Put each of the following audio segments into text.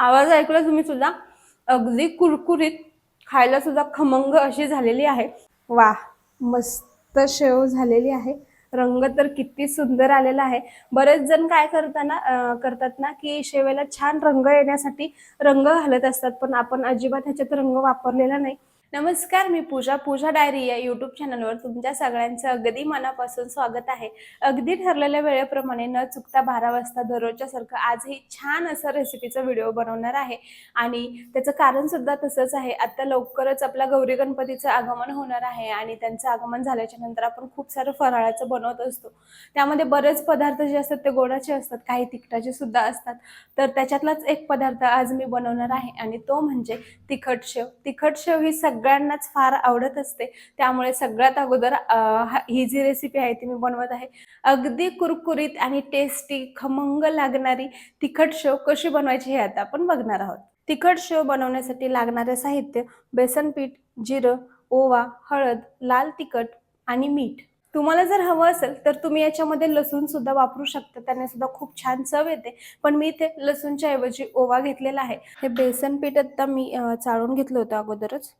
आवाज ऐकला तुम्ही सुद्धा. अगदी कुरकुरीत खायला सुद्धा खमंग अशी झालेली आहे. वा मस्त शेव झालेली आहे. रंग तर किती सुंदर आलेला आहे. बरेच जण काय करताना करतात ना की शेवेला छान रंग येण्यासाठी रंग घालत असतात पण आपण अजिबात ह्याच्यात रंग वापरलेला नाही. नमस्कार मी पूजा पूजा डायरी या युट्यूब चॅनलवर तुमच्या सगळ्यांचं अगदी मनापासून स्वागत आहे. अगदी ठरलेल्या वेळेप्रमाणे न चुकता बारा वाजता दररोजच्या सारखं आजही छान असं रेसिपीचा व्हिडिओ बनवणार आहे. आणि त्याचं कारण सुद्धा तसंच आहे. आता लवकरच आपला गौरी गणपतीचं आगमन होणार आहे आणि त्यांचं आगमन झाल्याच्यानंतर आपण खूप सारं फराळाचं बनवत असतो. त्यामध्ये बरेच पदार्थ जे असतात ते गोडाचे असतात काही तिखटाचे सुद्धा असतात. तर त्याच्यातलाच एक पदार्थ आज मी बनवणार आहे आणि तो म्हणजे तिखट शेव. तिखट शेव ही सगळ्यांनाच फार आवडत असते. त्यामुळे सगळ्यात अगोदर हा- ही जी रेसिपी आहे ती मी बनवत आहे. अगदी कुरकुरीत आणि टेस्टी खमंग लागणारी तिखट शेव कशी बनवायची हे आता आपण बघणार आहोत. तिखट शेव बनवण्यासाठी लागणारे साहित्य बेसन पीठ जिरं ओवा हळद लाल तिखट आणि मीठ. तुम्हाला जर हवं असेल तर तुम्ही याच्यामध्ये लसूण सुद्धा वापरू शकता. त्याने सुद्धा खूप छान चव येते. पण मी इथे लसूणच्या ऐवजी ओवा घेतलेला आहे. हे बेसन पीठ आता मी चाळून घेतलं होतं अगोदरच.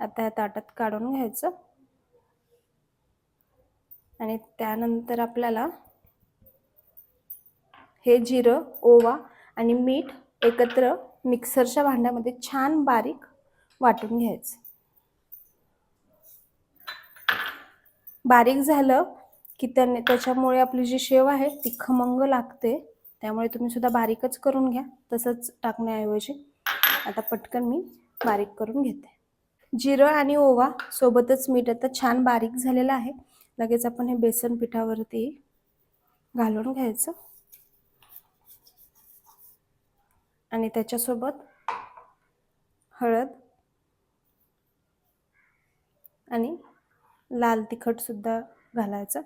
आता ह्या ताटात काढून घ्यायचं. आणि त्यानंतर आपल्याला हे जिरं ओवा आणि मीठ एकत्र मिक्सरच्या भांड्यामध्ये छान बारीक वाटून घ्यायचं. बारीक झालं की त्याने त्याच्यामुळे आपली जी शेव आहे ती खमंग लागते. त्यामुळे तुम्ही सुद्धा बारीकच करून घ्या. तसंच टाकण्याऐवजी. आता पटकन मी बारीक करून घेते. जिरं आणि ओवा सोबतच मीठ आता छान बारीक झालेलं आहे. लगेच आपण हे बेसन पिठावरती घालून घ्यायचं. आणि त्याच्यासोबत हळद आणि लाल तिखटसुद्धा घालायचं.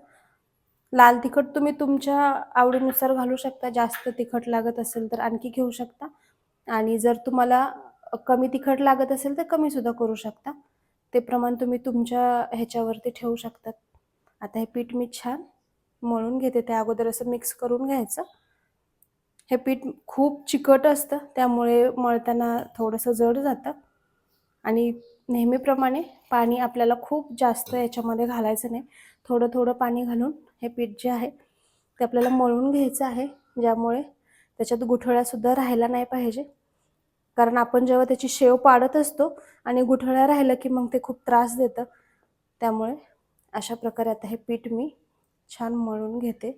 लाल तिखट तुम्ही तुमच्या आवडीनुसार घालू शकता. जास्त तिखट लागत असेल तर आणखी घेऊ शकता. आणि जर तुम्हाला कमी तिखट लागत असेल तर कमी सुद्धा करू शकता. ते प्रमाण तुम्ही तुमच्या ह्याच्यावरती ठेवू शकतात. आता हे पीठ मी छान मळून घेते. त्या अगोदर असं मिक्स करून घ्यायचं. हे पीठ खूप चिकट असतं त्यामुळे मळताना थोडंसं जड जातं. आणि नेहमीप्रमाणे पाणी आपल्याला खूप जास्त याच्यामध्ये घालायचं नाही. थोडं थोडं पाणी घालून हे पीठ जे आहे ते आपल्याला मळून घ्यायचं आहे. ज्यामुळे त्याच्यात गुठळ्यासुद्धा राहायला नाही पाहिजे. कारण आपण जेव्हा त्याची शेव पाडत असतो आणि गुठळ्या राहिलं की मग ते खूप त्रास देतं. त्यामुळे अशा प्रकारे आता हे पीठ मी छान मळून घेते.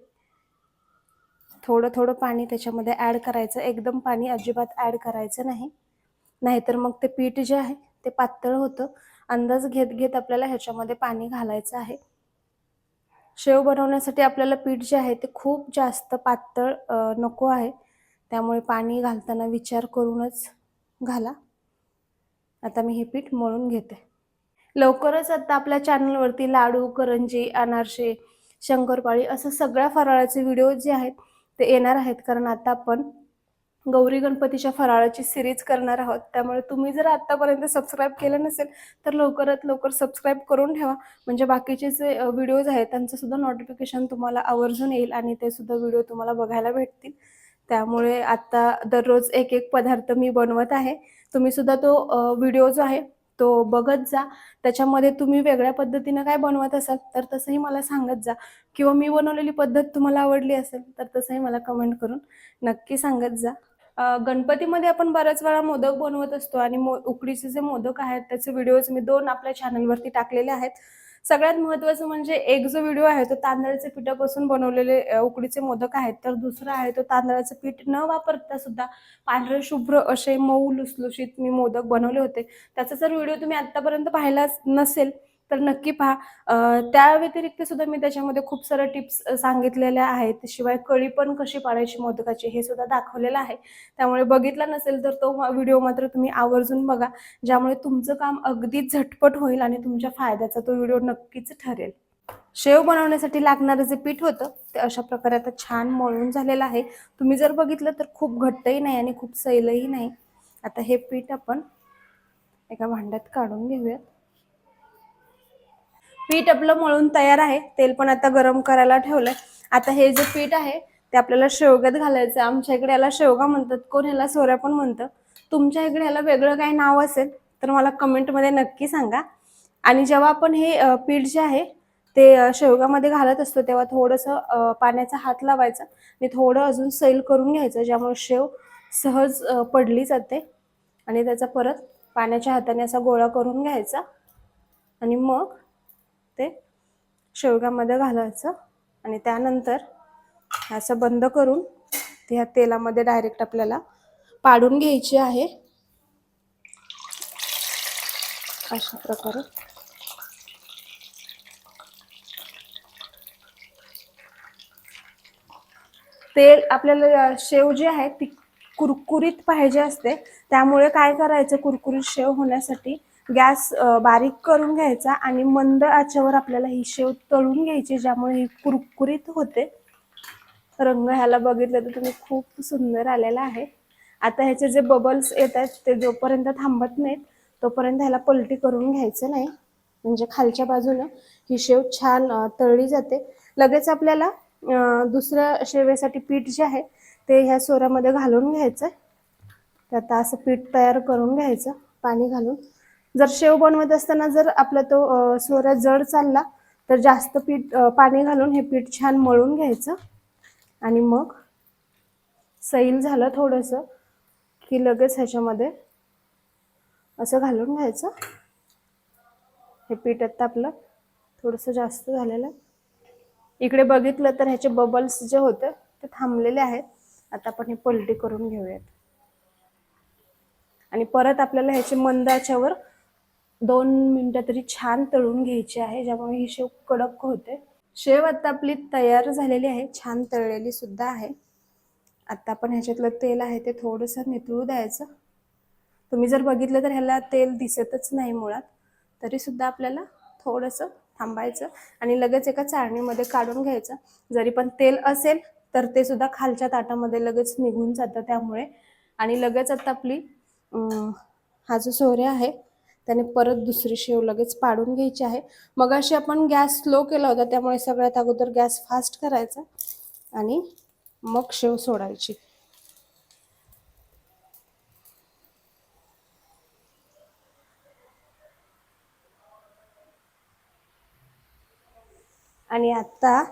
थोडं थोडं पाणी त्याच्यामध्ये ॲड करायचं. एकदम पाणी अजिबात ॲड करायचं नाही. नाहीतर मग ते पीठ जे आहे ते पातळ होतं. अंदाज घेत घेत आपल्याला ह्याच्यामध्ये पाणी घालायचं आहे. शेव बनवण्यासाठी आपल्याला पीठ जे आहे ते खूप जास्त पातळ नको आहे. त्यामुळे पाणी घालताना विचार करूनच घाला. आता मी हे पीठ मळून घेते. लवकरच आता आपल्या चॅनलवरती लाडू करंजी अनारसे शंकरपाळी असं सगळ्या फराळाचे व्हिडिओ जे आहेत ते येणार आहेत. कारण आता आपण गौरी गणपतीच्या फराळाची सिरीज करणार आहोत. त्यामुळे तुम्ही जर आत्तापर्यंत सबस्क्राईब केलं नसेल तर लवकरात लवकर सबस्क्राईब करून ठेवा. म्हणजे बाकीचे जे व्हिडिओज आहेत त्यांचं सुद्धा नोटिफिकेशन तुम्हाला आवर्जून येईल आणि ते सुद्धा व्हिडिओ तुम्हाला बघायला भेटतील. त्यामुळे आता दररोज एक एक पदार्थ मी बनवत आहे. तुम्ही सुद्धा तो व्हिडिओ जो आहे तो बघत जा. त्याच्यामध्ये तुम्ही वेगळ्या पद्धतीनं काय बनवत असाल तर तसंही मला सांगत जा. किंवा मी बनवलेली पद्धत तुम्हाला आवडली असेल तर तसंही मला कमेंट करून नक्की सांगत जा. गणपतीमध्ये आपण बऱ्याच वेळा मोदक बनवत असतो आणि मो उकडीचे जे मोदक आहेत त्याचे व्हिडिओज मी दोन आपल्या चॅनलवरती टाकलेले आहेत. सगळ्यात महत्त्वाचं म्हणजे एक जो व्हिडिओ आहे तो तांदळाचे पिठापासून बनवलेले उकडीचे मोदक आहेत. तर दुसरा आहे तो तांदळाचं पीठ न वापरता सुद्धा पांढरे शुभ्र असे मऊ लुसलुशीत मी मोदक बनवले होते. त्याचा जर व्हिडिओ तुम्ही आतापर्यंत पाहिलाच नसेल तर नक्की पहा. त्या व्यतिरिक्त सुद्धा मी त्याच्यामध्ये खूप साऱ्या टिप्स सांगितलेल्या आहेत. शिवाय कळी पण कशी पाडायची मोदकाची हे सुद्धा दाखवलेलं आहे. त्यामुळे बघितला नसेल तर तो व्हिडिओ मात्र तुम्ही आवर्जून बघा. ज्यामुळे तुमचं काम अगदी झटपट होईल आणि तुमच्या फायद्याचा तो व्हिडिओ नक्कीच ठरेल. शेव बनवण्यासाठी लागणारं जे पीठ होतं ते अशा प्रकारे आता छान मळून झालेलं आहे. तुम्ही जर बघितलं तर खूप घट्टही नाही आणि खूप सैलही नाही. आता हे पीठ आपण एका भांड्यात काढून घेऊयात. पीठ आपलं मळून तयार आहे. तेल पण आता गरम करायला ठेवलंय. आता हे जे पीठ आहे ते आपल्याला शेवग्यात घालायचं आमच्या इकडे याला शेवगा म्हणतात. कोण ह्याला सोऱ्या पण म्हणतं. तुमच्या इकडे ह्याला वेगळं काही नाव असेल तर मला कमेंटमध्ये नक्की सांगा. आणि जेव्हा आपण हे पीठ जे आहे ते शेवगामध्ये घालत असतो तेव्हा थोडंसं पाण्याचा हात लावायचा. आणि थोडं अजून सैल करून घ्यायचं ज्यामुळे शेव सहज पडली जाते. आणि त्याचा परत पाण्याच्या हाताने असा गोळा करून घ्यायचा. आणि मग ते शेवग्यामध्ये घालायचं आणि त्यानंतर असं बंद करून ते ह्या तेलामध्ये डायरेक्ट आपल्याला पाडून घ्यायची आहे. अशा प्रकारे. तेल आपल्याला शेव जी आहे ती कुरकुरीत पाहिजे असते. त्यामुळे काय करायचं? कुरकुरीत शेव होण्यासाठी गॅस बारीक करून घ्यायचा आणि मंद आचेवर आपल्याला ही शेव तळून घ्यायची ज्यामुळे ही कुरकुरीत होते. रंग ह्याला बघितलं तर तुम्ही खूप सुंदर आलेला आहे. आता ह्याचे जे बबल्स येत आहेत ते जोपर्यंत थांबत नाहीत तोपर्यंत ह्याला पलटी करून घ्यायचं नाही. म्हणजे खालच्या बाजूनं ही शेव छान तळली जाते. लगेच आपल्याला दुसऱ्या शेवेसाठी पीठ जे आहे ते ह्या सोऱ्यामध्ये घालून घ्यायचं. तर आता असं पीठ तयार करून घ्यायचं पाणी घालून. जर शेव बनवत असताना जर आपला तो सोरा जड चालला तर जास्त पीठ पाणी घालून हे पीठ छान मळून घ्यायचं. आणि मग सैल झालं थोडंसं की लगेच ह्याच्यामध्ये असं घालून घ्यायचं. हे पीठ आता आपलं थोडंसं जास्त झालेलं आहे. इकडे बघितलं तर ह्याचे बबल्स जे होते ते थांबलेले आहेत. आता आपण हे पलटी करून घेऊयात. आणि परत आपल्याला ह्याचे मंद याच्यावर दोन मिनटं तरी छान तळून घ्यायची आहे ज्यामुळे ही शेव कडक होते. शेव आता आपली तयार झालेली आहे छान तळलेली सुद्धा आहे. आता आपण ह्याच्यातलं तेल आहे ते थोडंसं नितळू द्यायचं. तुम्ही जर बघितलं तर ह्याला तेल दिसतच नाही मुळात तरी सुद्धा आपल्याला थोडंसं थांबायचं आणि लगेच एका चाळणीमध्ये काढून घ्यायचं. जरी पण तेल असेल तर ते सुद्धा खालच्या ताटामध्ये लगेच निघून जातं त्यामुळे. आणि लगेच आता आपली हा जो सोऱ्या आहे त्याने परत दुसरी शेव लगेच पाडून घ्यायची आहे. मग अशी आपण गॅस स्लो केला होता त्यामुळे सगळ्यात अगोदर गॅस फास्ट करायचा आणि मग शेव सोडायची. आणि आता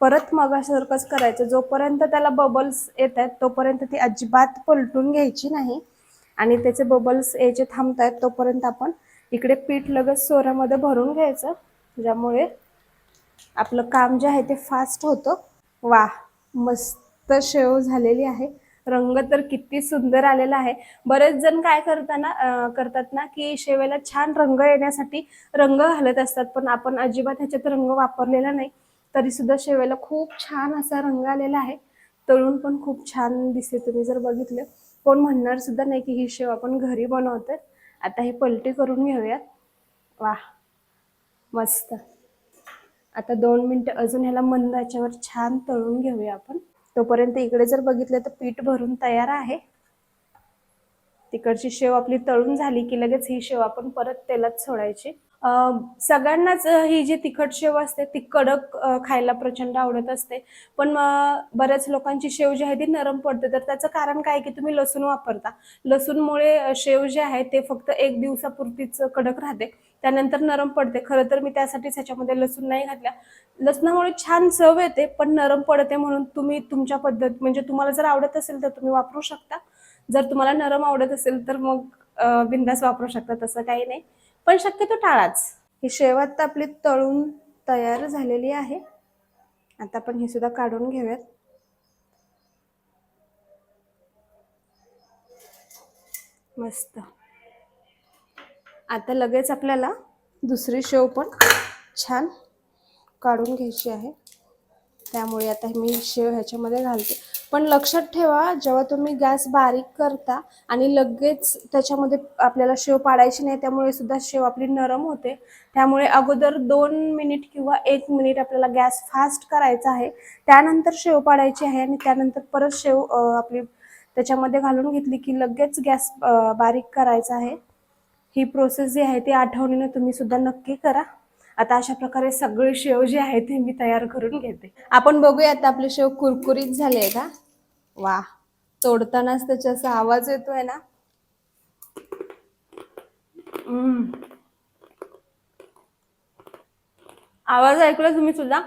परत मगासारखंच करायचं. जोपर्यंत त्याला बबल्स येत आहेत तोपर्यंत ती अजिबात पलटून घ्यायची नाही. आणि त्याचे बबल्स यायचे थांबत आहेत तोपर्यंत आपण इकडे पीठ लगेच सोऱ्यामध्ये भरून घ्यायचं. ज्यामुळे आपलं काम जे आहे ते फास्ट होतं. वा मस्त शेव झालेली आहे. रंग तर किती सुंदर आलेला आहे. बरेच जण काय करताना करतात ना की शेवेला छान रंग येण्यासाठी रंग घालत असतात. पण आपण अजिबात ह्याच्यात रंग वापरलेला नाही. तरी सुद्धा शेवेला खूप छान असा रंग आलेला आहे. तळून पण खूप छान दिसते. तुम्ही जर बघितलं कोण म्हणणार सुद्धा नाही की ही शेव आपण घरी बनवतोय. आता हे पलटी करून घेऊयात. वा मस्त. आता दोन मिनटं अजून ह्याला मंद याच्यावर छान तळून घेऊया आपण. तोपर्यंत इकडे जर बघितलं तर पीठ भरून तयार आहे. तिकडची शेव आपली तळून झाली की लगेच ही शेव आपण परत तेलात सोडायची. सगळ्यांनाच ही जी तिखट शेव असते ती कडक खायला प्रचंड आवडत असते. पण बऱ्याच लोकांची शेव जी आहे ती नरम पडते. तर त्याचं कारण काय की तुम्ही लसूण वापरता. लसूणमुळे शेव जे आहे ते फक्त एक दिवसापुरतीच कडक राहते. त्यानंतर नरम पडते. खरं तर मी त्यासाठीच ह्याच्यामध्ये लसूण नाही घातल्या. लसणामुळे छान चव येते पण नरम पडते म्हणून तुम्ही तुमच्या पद्धत म्हणजे तुम्हाला जर आवडत असेल तर तुम्ही वापरू शकता. जर तुम्हाला नरम आवडत असेल तर मग बिंदास वापरू शकता. तसं काही नाही. पण शक्यतो टाळाच. ही शेवत आपली तळून तयार झालेली आहे. आता आपण ही सुद्धा काढून घेऊयात. मस्त. आता लगेच आपल्याला दुसरी शेव पण छान काढून घ्यायची आहे. त्यामुळे आता मी शेव ह्याच्यामध्ये घालते. पण लक्षात ठेवा जेव्हा तुम्ही गॅस बारीक करता आणि लगेच त्याच्यामध्ये आपल्याला शेव पाडायची नाही त्यामुळे सुद्धा शेव आपली नरम होते. त्यामुळे अगोदर दोन मिनिट किंवा एक मिनिट आपल्याला गॅस फास्ट करायचा आहे. त्यानंतर शेव पाडायची आहे आणि त्यानंतर परत शेव आपली त्याच्यामध्ये घालून घेतली की लगेच गॅस बारीक करायचा आहे. ही प्रोसेस जी आहे ती आठवणीने तुम्ही सुद्धा नक्की करा. आता अशा प्रकारे सगळे शेव जे आहे ते मी तयार करून घेते. आपण बघूया आता आपले शेव कुरकुरीत झाले का वा. तोडतानाच त्याच्या असा आवाज येतोय ना? आवाज ऐकला तुम्ही सुद्धा?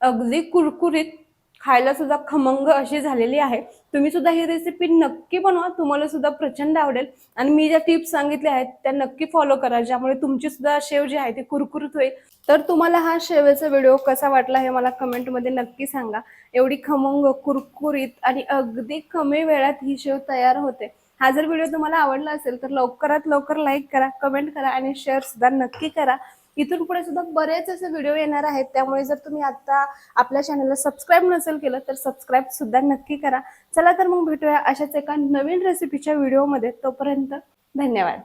अगदी कुरकुरीत. खायला सुद्धा खमंग अशी झालेली आहे. तुम्ही सुद्धा ही रेसिपी नक्की बनवा तुम्हाला सुद्धा प्रचंड आवडेल. आणि मी ज्या टिप्स सांगितल्या आहेत त्या नक्की फॉलो करा ज्यामुळे तुमची सुद्धा शेव जी आहे ती कुरकुरीत होईल. तर तुम्हाला हा शेवेचा व्हिडिओ कसा वाटला हे मला कमेंटमध्ये नक्की सांगा. एवढी खमंग कुरकुरीत आणि अगदी कमी वेळात ही शेव तयार होते. हा जर व्हिडिओ तुम्हाला आवडला असेल तर लवकरात लवकर लाईक करा कमेंट करा आणि शेअर सुद्धा नक्की करा. इथून पुढे सुद्धा बरेच असे व्हिडिओ येणार आहेत. त्यामुळे जर तुम्ही आता आपल्या चॅनलला सबस्क्राईब नसेल केलं तर सबस्क्राईब सुद्धा नक्की करा. चला तर मग भेटूया अशाच एका नवीन रेसिपीच्या व्हिडिओमध्ये तोपर्यंत धन्यवाद.